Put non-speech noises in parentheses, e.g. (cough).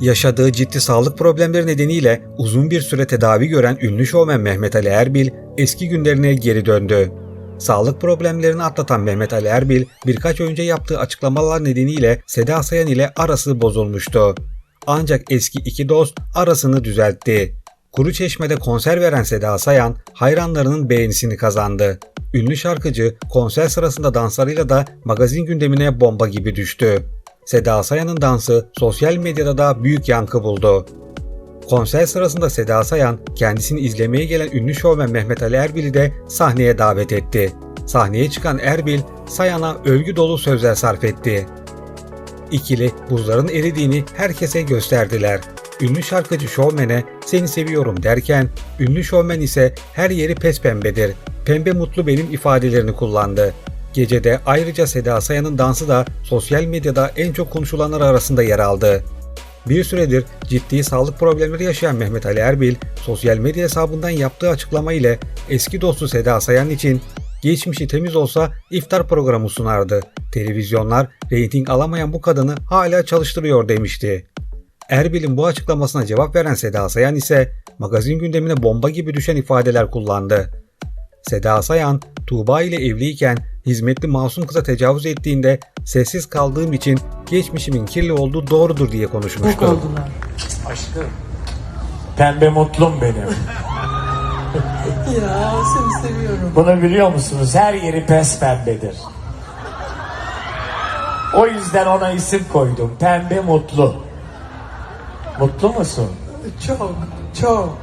Yaşadığı ciddi sağlık problemleri nedeniyle uzun bir süre tedavi gören ünlü şovmen Mehmet Ali Erbil eski günlerine geri döndü. Sağlık problemlerini atlatan Mehmet Ali Erbil birkaç önce yaptığı açıklamalar nedeniyle Seda Sayan ile arası bozulmuştu. Ancak eski iki dost arasını düzeltti. Kuru Çeşme'de konser veren Seda Sayan hayranlarının beğenisini kazandı. Ünlü şarkıcı konser sırasında danslarıyla da magazin gündemine bomba gibi düştü. Seda Sayan'ın dansı sosyal medyada da büyük yankı buldu. Konser sırasında Seda Sayan kendisini izlemeye gelen ünlü şovmen Mehmet Ali Erbil'i de sahneye davet etti. Sahneye çıkan Erbil, Sayan'a övgü dolu sözler sarf etti. İkili buzların eridiğini herkese gösterdiler. Ünlü şarkıcı şovmene seni seviyorum derken ünlü şovmen ise her yeri pes pembedir. Pembe mutlu benim ifadelerini kullandı. Gecede ayrıca Seda Sayan'ın dansı da sosyal medyada en çok konuşulanlar arasında yer aldı. Bir süredir ciddi sağlık problemleri yaşayan Mehmet Ali Erbil, sosyal medya hesabından yaptığı açıklama ile eski dostu Seda Sayan için geçmişi temiz olsa iftar programı sunardı. Televizyonlar reyting alamayan bu kadını hala çalıştırıyor demişti. Erbil'in bu açıklamasına cevap veren Seda Sayan ise magazin gündemine bomba gibi düşen ifadeler kullandı. Seda Sayan, Tuğba ile evliyken hizmetli masum kıza tecavüz ettiğinde sessiz kaldığım için geçmişimin kirli olduğu doğrudur diye konuşmuştu. oldular. Aşkım. Pembe mutlum benim. (laughs) Ya seni seviyorum. Bunu biliyor musunuz? Her yeri pes pembedir. O yüzden ona isim koydum. Pembe mutlu. Mutlu musun? Çok, çok.